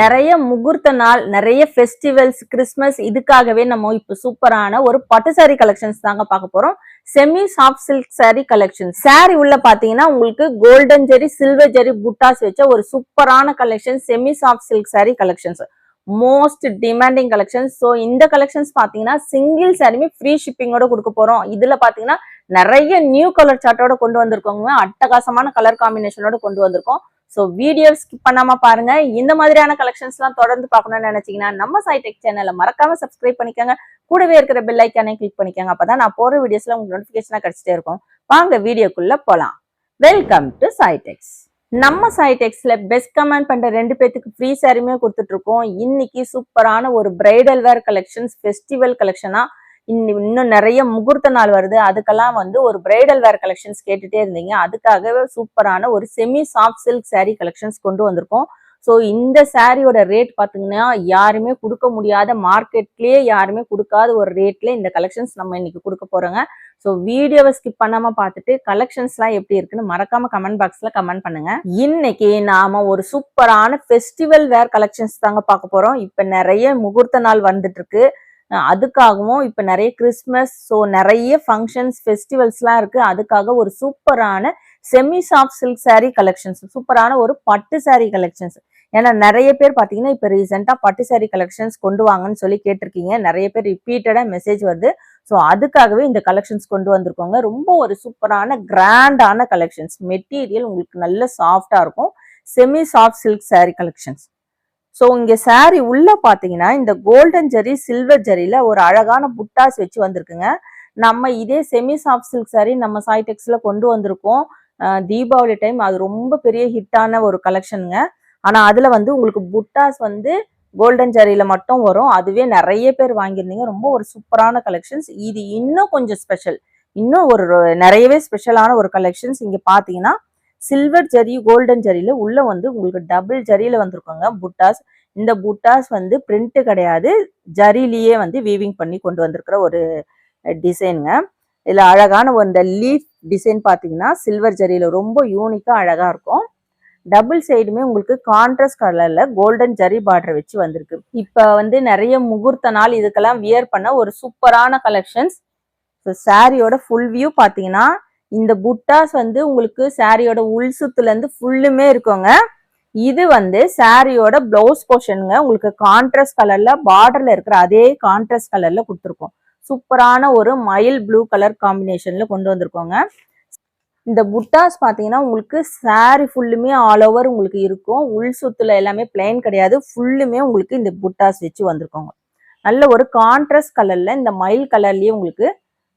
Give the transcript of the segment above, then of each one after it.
நிறைய முகூர்த்த நாள் நிறைய ஃபெஸ்டிவல்ஸ் கிறிஸ்மஸ் இதுக்காகவே நம்ம இப்போ சூப்பரான ஒரு பட்டு சாரி கலெக்ஷன்ஸ் தாங்க பார்க்க போறோம். Semi soft silk saree collection saree உள்ள பாத்தீங்கன்னா உங்களுக்கு கோல்டன் ஜெரி சில்வர் ஜெரி புட்டாஸ் வச்ச ஒரு சூப்பரான collection semi soft silk saree collections most demanding collections so இந்த கலெக்ஷன்ஸ் பார்த்தீங்கன்னா சிங்கிள் சாரியுமே ஃப்ரீ ஷிப்பிங்கோட கொடுக்க போறோம். இதுல பாத்தீங்கன்னா நிறைய நியூ கலர் சார்ட்டோட கொண்டு வந்திருக்கோங்க. அட்டகாசமான கலர் காம்பினேஷனோட கொண்டு வந்திருக்கோம். ஸோ வீடியோ ஸ்கிப் பண்ணாம பாருங்க. இந்த மாதிரியான கலெக்ஷன்ஸ்லாம் தொடர்ந்து பார்க்கணும்னு நினைச்சீங்கன்னா நம்ம சைடெக் சேனலை மறக்காம சப்ஸ்கிரைப் பண்ணிக்கோங்க. கூடவே இருக்கிற பெல் ஐக்கானே கிளிக் பண்ணிக்கோங்க. அப்பதான் நான் போற வீடியோஸ்ல உங்களுக்கு நோட்டிபிகேஷனா கிடைச்சிட்டே இருக்கும். வாங்க வீடியோக்குள்ள போலாம். வெல்கம் டு சைடெக்ஸ் நம்ம சைடெக்ஸ்ல பெஸ்ட் கமெண்ட் பண்ற ரெண்டு பேத்துக்கு ஃப்ரீ சாரியுமே கொடுத்துட்டு இருக்கோம். இன்னைக்கு சூப்பரான ஒரு பிரைடல் வேர் கலெக்ஷன்ஸ் ஃபெஸ்டிவல் கலெக்ஷனா இன்னும் நிறைய முகூர்த்த நாள் வருது. அதுக்கெல்லாம் வந்து ஒரு பிரைடல் வேர் கலெக்ஷன்ஸ் கேட்டுட்டே இருந்தீங்க. அதுக்காகவே சூப்பரான ஒரு semi soft silk saree collections கொண்டு வந்திருக்கோம். ஸோ இந்த சாரியோட ரேட் பார்த்தீங்கன்னா யாருமே கொடுக்க முடியாத மார்க்கெட்லேயே யாருமே கொடுக்காத ஒரு ரேட்ல இந்த கலெக்ஷன்ஸ் நம்ம இன்னைக்கு கொடுக்க போறோங்க. ஸோ வீடியோவை ஸ்கிப் பண்ணாம பார்த்துட்டு கலெக்ஷன்ஸ்லாம் எப்படி இருக்குன்னு மறக்காம கமெண்ட் பாக்ஸ்ல கமெண்ட் பண்ணுங்க. இன்னைக்கு நாம ஒரு சூப்பரான ஃபெஸ்டிவல் வேர் கலெக்ஷன்ஸ் தாங்க பார்க்க போறோம். இப்போ நிறைய முகூர்த்த நாள் வந்துட்டு இருக்கு. அதுக்காகவும் இப்போ நிறைய கிறிஸ்மஸ் ஸோ நிறைய ஃபங்க்ஷன்ஸ் ஃபெஸ்டிவல்ஸ்லாம் இருக்குது அதுக்காக ஒரு சூப்பரான semi soft silk saree collections சூப்பரான ஒரு பட்டு சாரீ கலெக்ஷன்ஸ் ஏன்னா நிறைய பேர் பார்த்தீங்கன்னா இப்போ ரீசெண்டாக பட்டு saree கலெக்ஷன்ஸ் கொண்டு வாங்கன்னு சொல்லி கேட்டிருக்கீங்க. நிறைய பேர் ரிப்பீட்டடாக மெசேஜ் வருது. ஸோ அதுக்காகவே இந்த கலெக்ஷன்ஸ் கொண்டு வந்திருக்கோங்க. ரொம்ப ஒரு சூப்பரான கிராண்டான கலெக்ஷன்ஸ் மெட்டீரியல் உங்களுக்கு நல்ல சாஃப்டாக இருக்கும். Semi soft silk saree collections so இங்கே சாரி உள்ள பார்த்தீங்கன்னா இந்த கோல்டன் ஜெரி சில்வர் ஜரியில் ஒரு அழகான புட்டாஸ் வச்சு வந்திருக்குங்க. நம்ம இதே செமி சாஃப்ட் சில்க் சாரி நம்ம சாய்டெக்ஸில் கொண்டு வந்திருக்கோம். தீபாவளி டைம் அது ரொம்ப பெரிய ஹிட்டான ஒரு கலெக்ஷனுங்க ஆனால் அதில் வந்து உங்களுக்கு புட்டாஸ் வந்து கோல்டன் ஜரியில் மட்டும் வரும். அதுவே நிறைய பேர் வாங்கியிருந்தீங்க. ரொம்ப ஒரு சூப்பரான கலெக்ஷன்ஸ் இது இன்னும் கொஞ்சம் ஸ்பெஷல் இன்னும் ஒரு நிறையவே ஸ்பெஷலான ஒரு கலெக்ஷன்ஸ் இங்கே பார்த்தீங்கன்னா சில்வர் ஜரி கோல்டன் ஜரியில உள்ள வந்து உங்களுக்கு டபுள் ஜரியில வந்திருக்கோங்க. புட்டாஸ் இந்த புட்டாஸ் வந்து பிரிண்ட் கிடையாது. ஜரிலேயே வந்து வீவிங் பண்ணி கொண்டு வந்திருக்கிற ஒரு டிசைனுங்க இதில் அழகான இந்த லீஃப் டிசைன் பார்த்தீங்கன்னா சில்வர் ஜரியில ரொம்ப யூனிக்காக அழகாக இருக்கும். டபுள் சைடுமே உங்களுக்கு கான்ட்ராஸ்ட் கலர்ல கோல்டன் ஜரி பார்டர் வச்சு வந்திருக்கு. இப்போ வந்து நிறைய முகூர்த்த நாள் இதுக்கெல்லாம் வியர் பண்ண ஒரு சூப்பரான கலெக்ஷன்ஸ் சாரியோட ஃபுல் வியூ பார்த்தீங்கன்னா இந்த புட்டாஸ் வந்து உங்களுக்கு சாரியோட உள் சுத்துலேருந்து ஃபுல்லுமே இருக்குங்க. இது வந்து சாரியோட பிளவுஸ் போர்ஷனுங்க உங்களுக்கு கான்ட்ராஸ்ட் கலர்ல பார்டர்ல இருக்கிற அதே கான்ட்ராஸ்ட் கலர்ல கொடுத்துருக்கோம். சூப்பரான ஒரு மயில் ப்ளூ கலர் காம்பினேஷன்ல கொண்டு வந்திருக்கோங்க. இந்த புட்டாஸ் பார்த்தீங்கன்னா உங்களுக்கு சாரி ஃபுல்லுமே ஆல் ஓவர் உங்களுக்கு இருக்கும். உள் சுத்துல எல்லாமே பிளைன் கிடையாது. ஃபுல்லுமே உங்களுக்கு இந்த புட்டாஸ் வச்சு வந்திருக்கோங்க. நல்ல ஒரு கான்ட்ராஸ்ட் கலர்ல இந்த மயில் கலர்லயே உங்களுக்கு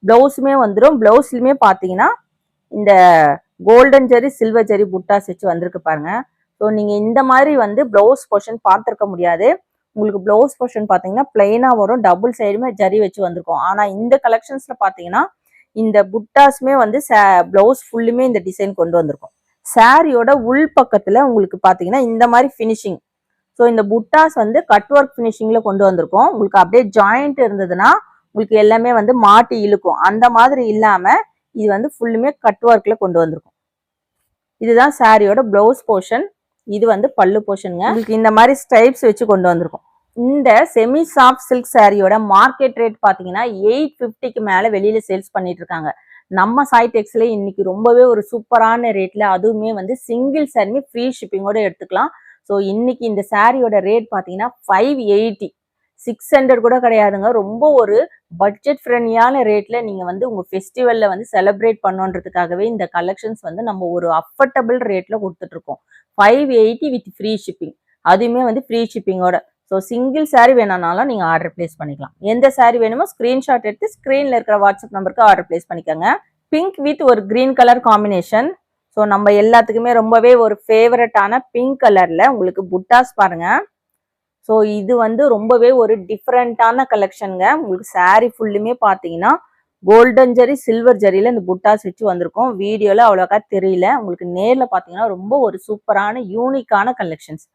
பிளவுஸுமே வந்துடும் ப்ளவுஸ்லையுமே பார்த்தீங்கன்னா இந்த கோல்டன் ஜெரி சில்வர் ஜெரி புட்டாஸ் வச்சு வந்திருக்கு பாருங்க. ஸோ நீங்கள் இந்த மாதிரி வந்து பிளவுஸ் போர்ஷன் பார்த்துருக்க முடியாது. உங்களுக்கு பிளவுஸ் போர்ஷன் பார்த்தீங்கன்னா பிளைனா வரும். டபுள் சைடுமே ஜரி வச்சு வந்திருக்கும். ஆனால் இந்த கலெக்ஷன்ஸில் பார்த்தீங்கன்னா இந்த புட்டாஸுமே வந்து சே பிளவுஸ் ஃபுல்லுமே இந்த டிசைன் கொண்டு வந்திருக்கும். சாரியோட உள் பக்கத்தில் உங்களுக்கு பார்த்தீங்கன்னா இந்த மாதிரி ஃபினிஷிங் ஸோ இந்த புட்டாஸ் வந்து கட் ஒர்க் ஃபினிஷிங்கில் கொண்டு வந்திருக்கோம். உங்களுக்கு அப்படியே ஜாயிண்ட் இருந்ததுன்னா உங்களுக்கு எல்லாமே வந்து மாட்டி இழுக்கும். அந்த மாதிரி இல்லாம இது வந்து ஃபுல்லுமே கட் ஒர்க்ல கொண்டு வந்திருக்கும். இதுதான் சாரியோட பிளவுஸ் போர்ஷன் இது வந்து பல்லு போர்ஷனுங்க உங்களுக்கு இந்த மாதிரி ஸ்டைப்ஸ் வச்சு கொண்டு வந்திருக்கும். இந்த செமி சாஃப்ட் சில்க் சாரியோட மார்க்கெட் ரேட் பார்த்தீங்கன்னா எயிட் ஃபிஃப்டிக்கு மேலே வெளியில் சேல்ஸ் பண்ணிட்டு இருக்காங்க. நம்ம சாய்டெக்ஸில் இன்னைக்கு ரொம்பவே ஒரு சூப்பரான ரேட்ல அதுவுமே வந்து சிங்கிள் சாரியுமே ஃப்ரீ ஷிப்பிங்கோட எடுத்துக்கலாம். ஸோ இன்னைக்கு இந்த சாரியோட ரேட் பார்த்தீங்கன்னா ஃபைவ் எயிட்டி சிக்ஸ் ஹண்ட்ரட் கூட கிடையாதுங்க. ரொம்ப ஒரு பட்ஜெட் ஃப்ரெண்ட்லியான ரேட்ல நீங்க வந்து உங்க ஃபெஸ்டிவல்ல வந்து செலிப்ரேட் பண்ணுன்றதுக்காகவே இந்த கலெக்ஷன்ஸ் வந்து நம்ம ஒரு அஃபர்டபுள் ரேட்ல கொடுத்துட்டு இருக்கோம் five eighty with free shipping அதுவுமே வந்து ஃப்ரீ ஷிப்பிங்கோட ஸோ சிங்கிள் சாரீ வேணானாலும் நீங்கள் ஆர்டர் பிளேஸ் பண்ணிக்கலாம். எந்த சாரீ வேணுமோ ஸ்க்ரீன்ஷாட் எடுத்து ஸ்க்ரீனில் இருக்கிற வாட்ஸ்அப் நம்பருக்கு ஆர்டர் பிளேஸ் பண்ணிக்கோங்க. பிங்க் வித் ஒரு கிரீன் கலர் காம்பினேஷன் ஸோ நம்ம எல்லாத்துக்குமே ரொம்பவே ஒரு ஃபேவரட்டான பிங்க் கலரில் உங்களுக்கு புட்டாஸ் பாருங்கள் ஸோ இது வந்து ரொம்பவே ஒரு டிஃப்ரெண்ட்டான கலெக்ஷனுங்க உங்களுக்கு சாரீ ஃபுல்லுமே பார்த்தீங்கன்னா கோல்டன் ஜரி சில்வர் ஜரியில் இந்த புட்டாஸ் வச்சு வந்திருக்கோம். வீடியோவில் அவ்வளோக்கா தெரியல. உங்களுக்கு நேரில் பார்த்தீங்கன்னா ரொம்ப ஒரு சூப்பரான யூனிக்கான கலெக்ஷன்ஸ்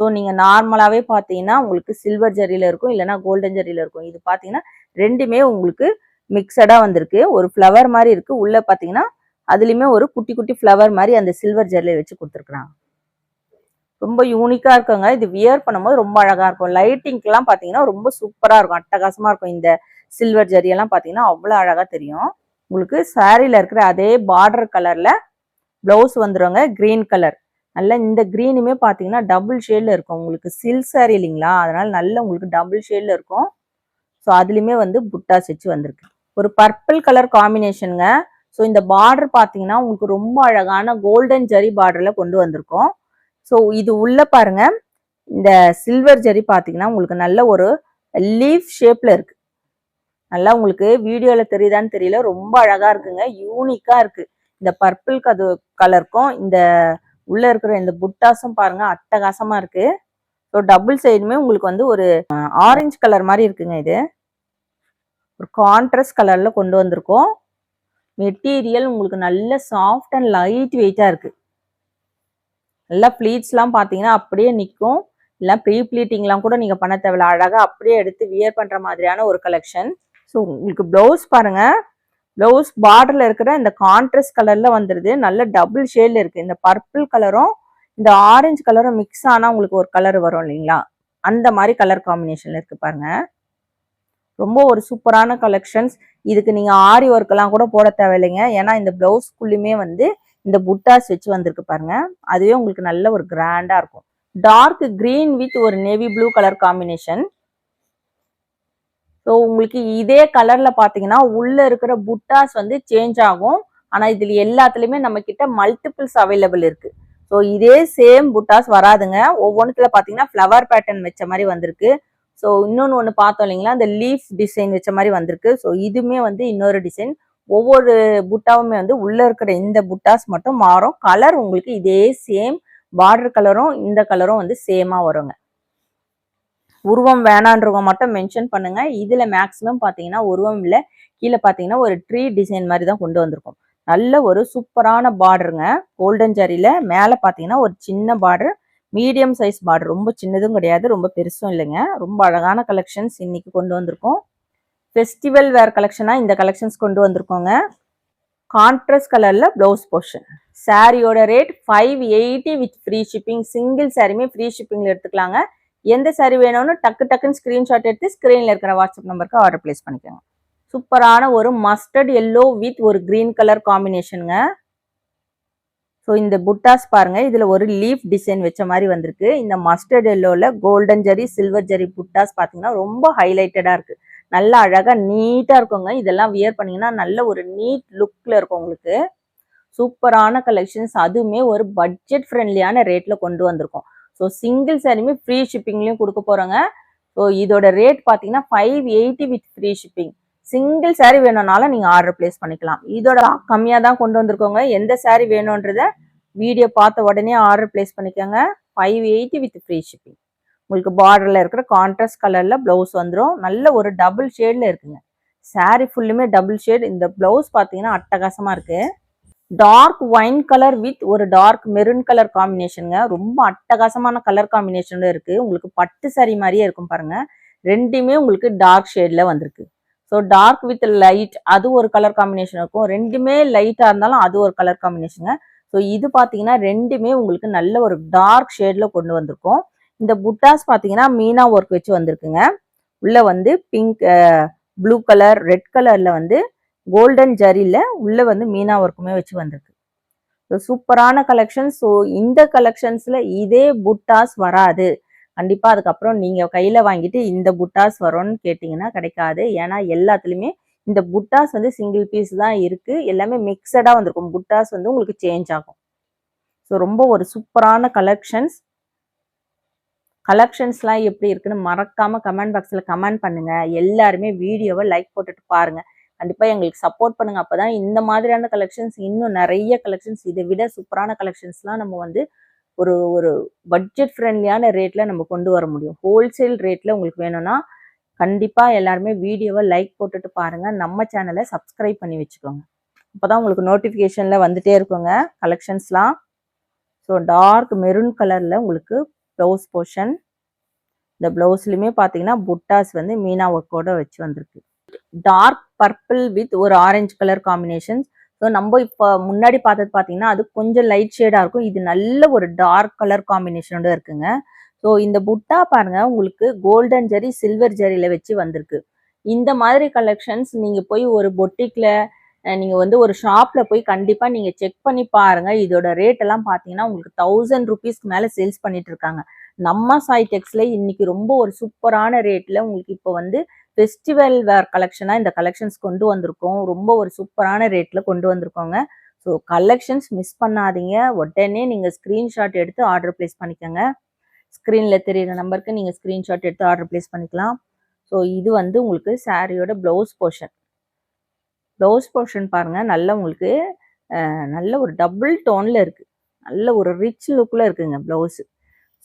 ஸோ நீங்க நார்மலாவே பார்த்தீங்கன்னா உங்களுக்கு சில்வர் ஜரியில் இருக்கும் இல்லைன்னா கோல்டன் ஜரியில் இருக்கும். இது பார்த்தீங்கன்னா ரெண்டுமே உங்களுக்கு மிக்சடாக வந்திருக்கு. ஒரு ஃப்ளவர் மாதிரி இருக்கு. உள்ளே பார்த்தீங்கன்னா அதுலேயுமே ஒரு குட்டி குட்டி ஃப்ளவர் மாதிரி அந்த சில்வர் ஜரியில் வச்சு கொடுத்துருக்குறாங்க. ரொம்ப யூனிக்காக இருக்குங்க. இது வியர் பண்ணும்போது ரொம்ப அழகாக இருக்கும். லைட்டிங்க்கெல்லாம் பார்த்தீங்கன்னா ரொம்ப சூப்பராக இருக்கும். அட்டகாசமாக இருக்கும். இந்த சில்வர் ஜரியெல்லாம் பார்த்தீங்கன்னா அவ்வளோ அழகாக தெரியும். உங்களுக்கு சாரில இருக்கிற அதே பார்டர் கலரில் ப்ளவுஸ் வந்துடுங்க கிரீன் கலர் நல்லா இந்த க்ரீனுமே பார்த்தீங்கன்னா டபுள் ஷேடில் இருக்கும். உங்களுக்கு சில்க் சாரி இல்லைங்களா? அதனால் நல்ல உங்களுக்கு டபுள் ஷேடில் இருக்கும். ஸோ அதுலேயுமே வந்து புட்டா செச்சு வந்திருக்கு. ஒரு பர்பிள் கலர் காம்பினேஷனுங்க ஸோ இந்த பார்டர் பார்த்தீங்கன்னா உங்களுக்கு ரொம்ப அழகான கோல்டன் ஜரி பார்டரில் கொண்டு வந்திருக்கோம். ஸோ இது உள்ள பாருங்க. இந்த சில்வர் ஜரி பார்த்தீங்கன்னா உங்களுக்கு நல்ல ஒரு லீஃப் ஷேப்ல இருக்கு. நல்லா உங்களுக்கு வீடியோல தெரியுதான்னு தெரியல. ரொம்ப அழகா இருக்குங்க. யூனிக்கா இருக்கு. இந்த பர்பிள் கது கலருக்கும் இந்த உள்ள இருக்கிற இந்த புட்டாஸும் பாருங்க அட்டகாசமா இருக்கு. ஸோ டபுள் சைடுமே உங்களுக்கு வந்து ஒரு ஆரஞ்சு கலர் மாதிரி இருக்குங்க இது. ஒரு கான்ட்ரஸ்ட் கலர்ல கொண்டு வந்திருக்கோம். மெட்டீரியல் உங்களுக்கு நல்ல சாஃப்ட் அண்ட் லைட் வெயிட்டா இருக்கு. நல்லா ப்ளீட்ஸ்லாம் பார்த்தீங்கன்னா அப்படியே நிற்கும் இல்லை ப்ரீ ப்ளீட்டிங்லாம் கூட நீங்கள் பண்ண தேவையில்ல. அழகாக அப்படியே எடுத்து வியர் பண்ணுற மாதிரியான ஒரு கலெக்ஷன் ஸோ உங்களுக்கு ப்ளவுஸ் பாருங்கள் ப்ளவுஸ் பார்டரில் இருக்கிற இந்த கான்ட்ரஸ்ட் கலரில் வந்துடுது நல்ல டபுள் ஷேடில் இருக்குது இந்த பர்பிள் கலரும் இந்த ஆரஞ்சு கலரும் மிக்ஸ் ஆனால் உங்களுக்கு ஒரு கலர் வரும் இல்லைங்களா? அந்த மாதிரி கலர் காம்பினேஷனில் இருக்குது பாருங்கள் ரொம்ப ஒரு சூப்பரான கலெக்ஷன்ஸ் இதுக்கு நீங்கள் ஆரி ஒர்க்கெல்லாம் கூட போட தேவையில்லைங்க. ஏன்னா இந்த ப்ளவுஸ்க்குள்ளேயுமே வந்து இந்த புட்டாஸ் வச்சு வந்திருக்கு பாருங்க. அதுவே உங்களுக்கு நல்ல ஒரு கிராண்டா இருக்கும். டார்க் கிரீன் வித் ஒரு navy blue colour combination so உங்களுக்கு இதே கலர்ல பாத்தீங்கன்னா உள்ள இருக்கிற புட்டாஸ் வந்து சேஞ்ச் ஆகும். ஆனா இதுல எல்லாத்துலயுமே நம்ம கிட்ட மல்டிபிள்ஸ் அவைலபிள் இருக்கு. ஸோ இதே சேம் புட்டாஸ் வராதுங்க. ஒவ்வொன்றுத்துல பாத்தீங்கன்னா ஃப்ளவர் பேட்டர்ன் வச்ச மாதிரி வந்திருக்கு. ஸோ இன்னொன்று ஒன்று பார்த்தோம் இல்லைங்களா? அந்த லீஃப் டிசைன் வச்ச மாதிரி வந்திருக்கு. ஸோ இதுவுமே வந்து இன்னொரு டிசைன் ஒவ்வொரு புட்டாவுமே வந்து உள்ளே இருக்கிற இந்த புட்டாஸ் மட்டும் மாறும். கலர் உங்களுக்கு இதே சேம் பார்டர் கலரும் இந்த கலரும் வந்து சேமாக வருங்க. உருவம் வேணான்றவங்க மட்டும் மென்ஷன் பண்ணுங்க. இதில் மேக்ஸிமம் பார்த்தீங்கன்னா உருவம் இல்லை. கீழே பார்த்தீங்கன்னா ஒரு ட்ரீ டிசைன் மாதிரி தான் கொண்டு வந்திருக்கும். நல்ல ஒரு சூப்பரான பார்டருங்க கோல்டன் ஜரியில் மேலே பார்த்தீங்கன்னா ஒரு சின்ன பார்டர் மீடியம் சைஸ் பார்டர் ரொம்ப சின்னதும் கிடையாது ரொம்ப பெருசும் இல்லைங்க. ரொம்ப அழகான கலெக்ஷன்ஸ் இன்னைக்கு கொண்டு வந்திருக்கோம். ஃபெஸ்டிவல் வேர் கலெக்ஷனாக இந்த கலெக்ஷன்ஸ் கொண்டு வந்திருக்கோங்க. கான்ட்ராஸ்ட் கலரில் ப்ளவுஸ் போர்ஷன் சாரியோட rate five eighty with free shipping single சாரியுமே ஃப்ரீ ஷிப்பிங்கில் எடுத்துக்கலாங்க. எந்த சாரி வேணும்னு டக்கு டக்குன்னு ஸ்க்ரீன்ஷாட் எடுத்து ஸ்க்ரீனில் இருக்கிற வாட்ஸ்அப் நம்பருக்கு ஆர்டர் பிளேஸ் பண்ணிக்கோங்க. சூப்பரான ஒரு மஸ்டர்ட் எல்லோ வித் ஒரு கிரீன் கலர் காம்பினேஷனுங்க ஸோ இந்த புட்டாஸ் பாருங்கள் இதில் ஒரு லீஃப் டிசைன் வச்ச மாதிரி வந்திருக்கு. இந்த மஸ்டர்ட் எல்லோவில் கோல்டன் ஜரி சில்வர் ஜரி புட்டாஸ் பார்த்தீங்கன்னா ரொம்ப ஹைலைட்டடாக இருக்குது நல்லா அழகாக நீட்டாக இருக்குங்க. இதெல்லாம் வியர் பண்ணிங்கன்னா நல்ல ஒரு நீட் லுக்கில் இருக்கும் உங்களுக்கு. சூப்பரான கலெக்ஷன்ஸ் அதுவுமே ஒரு பட்ஜெட் ஃப்ரெண்ட்லியான ரேட்டில் கொண்டு வந்திருக்கோம். ஸோ சிங்கிள் சாரியுமே ஃப்ரீ ஷிப்பிங்லேயும் கொடுக்க போகிறோங்க ஸோ இதோட ரேட் பார்த்தீங்கன்னா five eighty with free shipping single saree வேணும்னாலும் நீங்கள் ஆர்டர் பிளேஸ் பண்ணிக்கலாம். இதோட கம்மியாக தான் கொண்டு வந்திருக்கோங்க. எந்த சாரீ வேணுன்றத வீடியோ பார்த்த உடனே ஆர்டர் பிளேஸ் பண்ணிக்கோங்க. Five eighty with free shipping உங்களுக்கு பார்டர்ல இருக்கிற கான்ட்ராஸ்ட் கலர்ல பிளவுஸ் வந்துடும் நல்ல ஒரு டபுள் ஷேட்ல இருக்குங்க. Saree ஃபுல்லுமே டபுள் ஷேட் இந்த பிளவுஸ் பார்த்தீங்கன்னா அட்டகாசமா இருக்கு. டார்க் ஒயின் கலர் வித் ஒரு டார்க் மெரூன் கலர் காம்பினேஷனுங்க ரொம்ப அட்டகாசமான கலர் காம்பினேஷன்ல இருக்கு. உங்களுக்கு பட்டு சாரி மாதிரியே இருக்கும் பாருங்க. ரெண்டுமே உங்களுக்கு டார்க் ஷேட்ல வந்திருக்கு. ஸோ டார்க் வித் லைட் அது ஒரு கலர் காம்பினேஷன் இருக்கும். ரெண்டுமே லைட்டாக இருந்தாலும் அது ஒரு கலர் காம்பினேஷனுங்க ஸோ இது பார்த்தீங்கன்னா ரெண்டுமே உங்களுக்கு நல்ல ஒரு டார்க் ஷேட்ல கொண்டு வந்திருக்கும். இந்த புட்டாஸ் பார்த்தீங்கன்னா மீனா ஒர்க் வச்சு வந்திருக்குங்க. உள்ள வந்து பிங்க் ப்ளூ கலர் ரெட் கலரில் வந்து கோல்டன் ஜரியில் உள்ள வந்து மீனா ஒர்க்குமே வச்சு வந்திருக்கு. சூப்பரான கலெக்ஷன் ஸோ இந்த கலெக்ஷன்ஸில் இதே புட்டாஸ் வராது. கண்டிப்பாக அதுக்கப்புறம் நீங்கள் கையில் வாங்கிட்டு இந்த புட்டாஸ் வரும்னு கேட்டிங்கன்னா கிடைக்காது. ஏன்னா எல்லாத்துலேயுமே இந்த புட்டாஸ் வந்து சிங்கிள் பீஸ் தான் இருக்குது எல்லாமே மிக்சடாக வந்திருக்கும். புட்டாஸ் வந்து உங்களுக்கு சேஞ்ச் ஆகும். ஸோ ரொம்ப ஒரு சூப்பரான கலெக்ஷன்ஸ் கலெக்ஷன்ஸ்லாம் எப்படி இருக்குன்னு மறக்காமல் கமெண்ட் பாக்ஸில் கமெண்ட் பண்ணுங்கள் எல்லாருமே வீடியோவை லைக் போட்டுட்டு பாருங்கள் கண்டிப்பாக எங்களுக்கு சப்போர்ட் பண்ணுங்கள் அப்போ தான் இந்த மாதிரியான கலெக்ஷன்ஸ் இன்னும் நிறைய கலெக்ஷன்ஸ் இதை விட சூப்பரான கலெக்ஷன்ஸ்லாம் நம்ம வந்து ஒரு ஒரு பட்ஜெட் ஃப்ரெண்ட்லியான ரேட்டில் நம்ம கொண்டு வர முடியும். ஹோல்சேல் ரேட்டில் உங்களுக்கு வேணும்னா கண்டிப்பாக எல்லாருமே வீடியோவை லைக் போட்டுட்டு பாருங்கள் நம்ம சேனலை சப்ஸ்கிரைப் பண்ணி வச்சுக்கோங்க. அப்பதான் உங்களுக்கு நோட்டிஃபிகேஷனில் வந்துகிட்டே இருக்குங்க கலெக்ஷன்ஸ்லாம் ஸோ டார்க் மெரூன் கலரில் உங்களுக்கு ப்ளவுஸ் போர்ஷன் இந்த ப்ளவுஸ்லையுமே பார்த்தீங்கன்னா புட்டாஸ் வந்து மீனா ஒர்க்கோட வச்சு வந்திருக்கு. டார்க் பர்பிள் வித் ஒரு ஆரஞ்சு கலர் காம்பினேஷன் ஸோ நம்ம இப்போ முன்னாடி பார்த்தது பார்த்தீங்கன்னா அது கொஞ்சம் லைட் ஷேடாக இருக்கும். இது நல்ல ஒரு டார்க் கலர் காம்பினேஷனோட இருக்குங்க. ஸோ இந்த புட்டா பாருங்க உங்களுக்கு கோல்டன் ஜரி சில்வர் ஜரியில் வச்சு வந்திருக்கு. இந்த மாதிரி கலெக்ஷன்ஸ் நீங்கள் போய் ஒரு பொட்டிக்கில் நீங்கள் வந்து ஒரு ஷாப்பில் போய் கண்டிப்பாக நீங்கள் செக் பண்ணி பாருங்கள் இதோட ரேட் எல்லாம் பார்த்தீங்கன்னா உங்களுக்கு தௌசண்ட் ருபீஸ்க்கு மேலே சேல்ஸ் பண்ணிட்டு இருக்காங்க. நம்ம சாய் டெக்ஸில் இன்னைக்கு ரொம்ப ஒரு சூப்பரான ரேட்டில் உங்களுக்கு இப்போ வந்து ஃபெஸ்டிவல் வேர் கலெக்ஷனாக இந்த கலெக்ஷன்ஸ் கொண்டு வந்திருக்கோம். ரொம்ப ஒரு சூப்பரான ரேட்டில் கொண்டு வந்திருக்கோங்க. ஸோ கலெக்ஷன்ஸ் மிஸ் பண்ணாதீங்க. உடனே நீங்கள் ஸ்க்ரீன்ஷாட் எடுத்து ஆர்டர் பிளேஸ் பண்ணிக்கோங்க. ஸ்க்ரீனில் தெரியுற நம்பருக்கு நீங்கள் ஸ்க்ரீன்ஷாட் எடுத்து ஆர்டர் பிளேஸ் பண்ணிக்கலாம். ஸோ இது வந்து உங்களுக்கு சாரியோட ப்ளவுஸ் போர்ஷன் ப்ளவுஸ் போர்ஷன் பாருங்கள் நல்ல உங்களுக்கு நல்ல ஒரு டபுள் டோனில் இருக்குது நல்ல ஒரு ரிச் லுக்கில் இருக்குங்க ப்ளவுஸு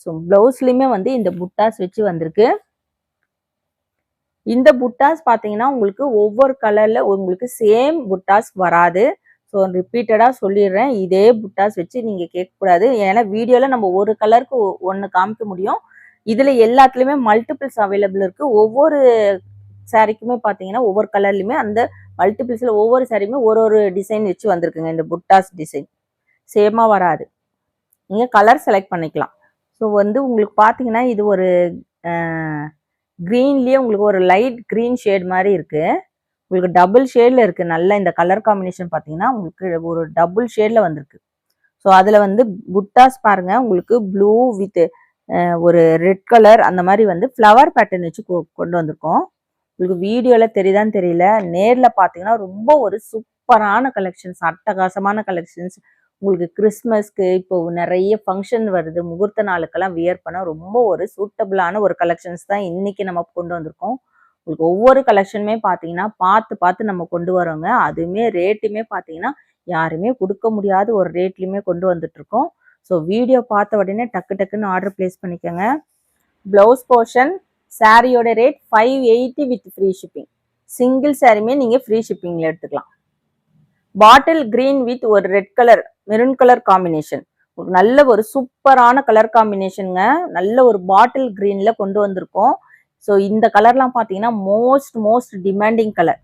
ஸோ ப்ளவுஸ்லையுமே வந்து இந்த புட்டாஸ் வச்சு வந்திருக்கு. இந்த புட்டாஸ் பார்த்தீங்கன்னா உங்களுக்கு ஒவ்வொரு கலரில் உங்களுக்கு சேம் புட்டாஸ் வராது. ஸோ ரிப்பீட்டடாக சொல்லிடுறேன். இதே புட்டாஸ் வச்சு நீங்கள் கேட்கக்கூடாது. ஏன்னா வீடியோவில் நம்ம ஒரு கலருக்கு ஒன்று காமிக்க முடியும். இதில் எல்லாத்துலேயுமே மல்டிபிள்ஸ் அவைலபிள் இருக்குது ஒவ்வொரு சாரிக்குமே பார்த்தீங்கன்னா ஒவ்வொரு கலர்லையுமே அந்த மல்டிபிள்ஸில் ஒவ்வொரு சாரியுமே ஒரு ஒரு டிசைன் வச்சு வந்திருக்குங்க. இந்த புட்டாஸ் டிசைன் சேமாக வராது. நீங்கள் கலர் செலக்ட் பண்ணிக்கலாம். ஸோ வந்து உங்களுக்கு பார்த்தீங்கன்னா இது ஒரு க்ரீன்லேயே உங்களுக்கு ஒரு லைட் க்ரீன் ஷேட் மாதிரி இருக்குது உங்களுக்கு டபுள் ஷேடில் இருக்குது நல்ல இந்த கலர் காம்பினேஷன் பார்த்தீங்கன்னா உங்களுக்கு ஒரு டபுள் ஷேடில் வந்திருக்கு. ஸோ அதில் வந்து புட்டாஸ் பாருங்கள் உங்களுக்கு ப்ளூ வித் ஒரு ரெட் கலர் அந்த மாதிரி வந்து ஃப்ளவர் பேட்டர்ன் வச்சு கொ- கொண்டு வந்திருக்கோம். உங்களுக்கு வீடியோவில் தெரியுதான்னு தெரியல. நேரில் பார்த்தீங்கன்னா ரொம்ப ஒரு சூப்பரான கலெக்ஷன்ஸ் அட்டகாசமான கலெக்ஷன்ஸ் உங்களுக்கு கிறிஸ்மஸ்க்கு இப்போ நிறைய ஃபங்க்ஷன் வருது. முகூர்த்த நாளுக்கெல்லாம் வியர் பண்ண ரொம்ப ஒரு சூட்டபிளான ஒரு கலெக்ஷன்ஸ் தான் இன்னைக்கு நம்ம கொண்டு வந்திருக்கோம். உங்களுக்கு ஒவ்வொரு கலெக்ஷனுமே பார்த்தீங்கன்னா பார்த்து பார்த்து நம்ம கொண்டு வரோங்க. அதுவுமே ரேட்டுமே பார்த்தீங்கன்னா யாருமே கொடுக்க முடியாத ஒரு ரேட்லையுமே கொண்டு வந்துட்டு இருக்கோம் ஸோ வீடியோ பார்த்த உடனே டக்கு டக்குன்னு ஆர்டர் பிளேஸ் பண்ணிக்கோங்க. ப்ளவுஸ் போர்ஷன் சாரியோட rate five eighty with free shipping single சாரியுமே நீங்கள் ஃப்ரீ ஷிப்பிங்கில் எடுத்துக்கலாம். பாட்டில் கிரீன் வித் ஒரு red colour maroon colour combination ஒரு நல்ல ஒரு சூப்பரான கலர் காம்பினேஷனுங்க நல்ல ஒரு பாட்டில் கிரீனில் கொண்டு வந்திருக்கோம். ஸோ இந்த கலர்லாம் பார்த்தீங்கன்னா most most demanding colour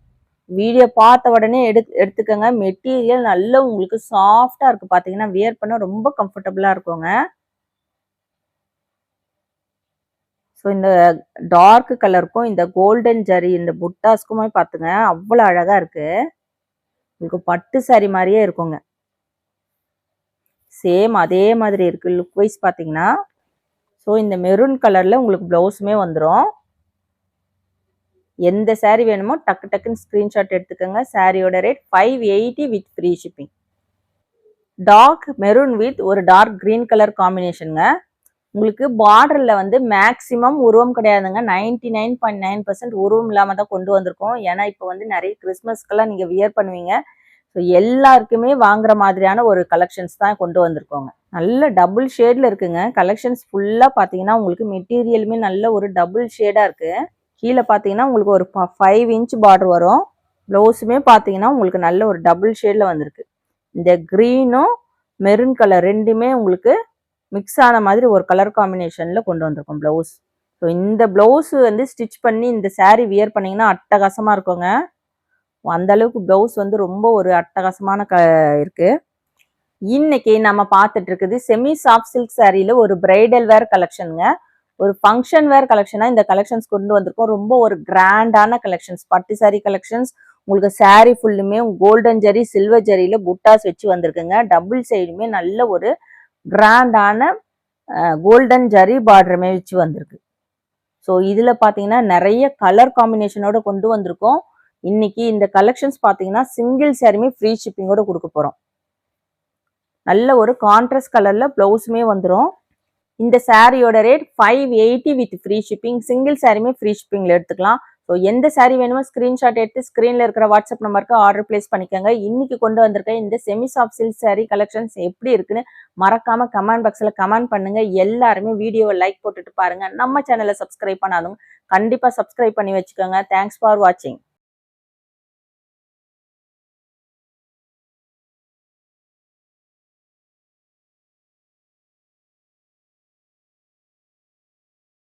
video பார்த்த உடனே எடு எடுத்துக்கோங்க. மெட்டீரியல் நல்ல உங்களுக்கு சாஃப்டாக இருக்குது பார்த்தீங்கன்னா வியர் பண்ண ரொம்ப கம்ஃபர்டபுளாக இருக்குங்க. ஸோ இந்த டார்க் கலருக்கும் இந்த கோல்டன் ஜரி இந்த புட்டாஸ்க்குமே பார்த்துங்க அவ்வளோ அழகாக இருக்குது உங்களுக்கு பட்டு சாரி மாதிரியே இருக்குங்க. சேம் அதே மாதிரி இருக்குது லுக் வைஸ் பார்த்தீங்கன்னா ஸோ இந்த மெரூன் கலரில் உங்களுக்கு ப்ளவுஸுமே வந்துடும் எந்த சாரீ வேணுமோ டக்கு டக்குன்னு ஸ்க்ரீன்ஷாட் எடுத்துக்கோங்க. சாரியோட rate five eighty with free shipping dark maroon with ஒரு டார்க் க்ரீன் கலர் காம்பினேஷனுங்க உங்களுக்கு பார்டரில் வந்து மேக்ஸிமம் உருவம் கிடையாதுங்க. Ninety nine point nine percent உருவம் இல்லாமல் தான் கொண்டு வந்திருக்கோம். ஏன்னா இப்போ வந்து நிறைய கிறிஸ்மஸ்க்கெல்லாம் நீங்கள் வியர் பண்ணுவீங்க. ஸோ எல்லாருக்குமே வாங்குற மாதிரியான ஒரு கலெக்ஷன்ஸ் தான் கொண்டு வந்திருக்கோங்க. நல்ல டபுள் ஷேடில் இருக்குங்க. கலெக்ஷன்ஸ் ஃபுல்லாக பார்த்தீங்கன்னா உங்களுக்கு மெட்டீரியலுமே நல்ல ஒரு டபுள் ஷேடாக இருக்குது கீழே பார்த்தீங்கன்னா உங்களுக்கு ஒரு ஃபைவ் இன்ச் பார்டர் வரும். ப்ளவுஸுமே பார்த்தீங்கன்னா உங்களுக்கு நல்ல ஒரு டபுள் ஷேடில் வந்திருக்கு. இந்த க்ரீனும் மெரூன் கலர் ரெண்டுமே உங்களுக்கு மிக்ஸ் ஆன மாதிரி ஒரு கலர் காம்பினேஷனில் கொண்டு வந்திருக்கோம் ப்ளவுஸ் ஸோ இந்த ப்ளவுஸ் வந்து ஸ்டிச் பண்ணி இந்த சேரீ வியர் பண்ணிங்கன்னா அட்டகாசமாக இருக்குங்க. அந்த அளவுக்கு ப்ளவுஸ் வந்து ரொம்ப ஒரு அட்டகாசமான க இருக்குது இன்னைக்கு நம்ம பார்த்துட்டு இருக்குது செமி சாஃப்ட் சில்க் சாரியில ஒரு பிரைடல் வேர் கலெக்ஷனுங்க ஒரு ஃபங்க்ஷன் வேர் கலெக்ஷனாக இந்த கலெக்ஷன்ஸ் கொண்டு வந்திருக்கோம். ரொம்ப ஒரு கிராண்டான கலெக்ஷன்ஸ் பட்டு saree கலெக்ஷன்ஸ் உங்களுக்கு சாரீ ஃபுல்லுமே கோல்டன் ஜரி சில்வர் ஜரியில் புட்டாஸ் வச்சு வந்திருக்குங்க. டபுள் சைடுமே நல்ல ஒரு கிராண்டான கோல்டன் ஜரி பார்டருமே வச்சு வந்திருக்கு. ஸோ இதில் பார்த்தீங்கன்னா நிறைய கலர் காம்பினேஷனோட கொண்டு வந்திருக்கோம். இன்னைக்கு இந்த கலெக்ஷன்ஸ் பார்த்தீங்கன்னா சிங்கிள் சாரியுமே ஃப்ரீ ஷிப்பிங்கோட கொடுக்க போகிறோம் நல்ல ஒரு கான்ட்ராஸ்ட் கலரில் ப்ளவுஸுமே வந்துடும் இந்த சாரியோட rate five eighty with free shipping single சாரியுமே ஃப்ரீ ஷிப்பிங்கில் எடுத்துக்கலாம். ஸோ எந்த சாரீ வேணுமோ ஸ்க்ரீன்ஷாட் எடுத்து ஸ்க்ரீனில் இருக்கிற வாட்ஸ்அப் நம்பருக்கு ஆர்டர் பிளேஸ் பண்ணிக்கோங்க. இன்னைக்கு கொண்டு வந்திருக்க இந்த semi soft silk sari collections எப்படி இருக்குன்னு மறக்காம கமெண்ட் பாக்ஸில் கமெண்ட் பண்ணுங்க. எல்லாருமே வீடியோவை லைக் போட்டுட்டு பாருங்க. நம்ம சேனலை சப்ஸ்கிரைப் பண்ணாதவங்க கண்டிப்பாக சப்ஸ்கிரைப் பண்ணி வச்சுக்கோங்க. தேங்க்ஸ் ஃபார் வாட்சிங்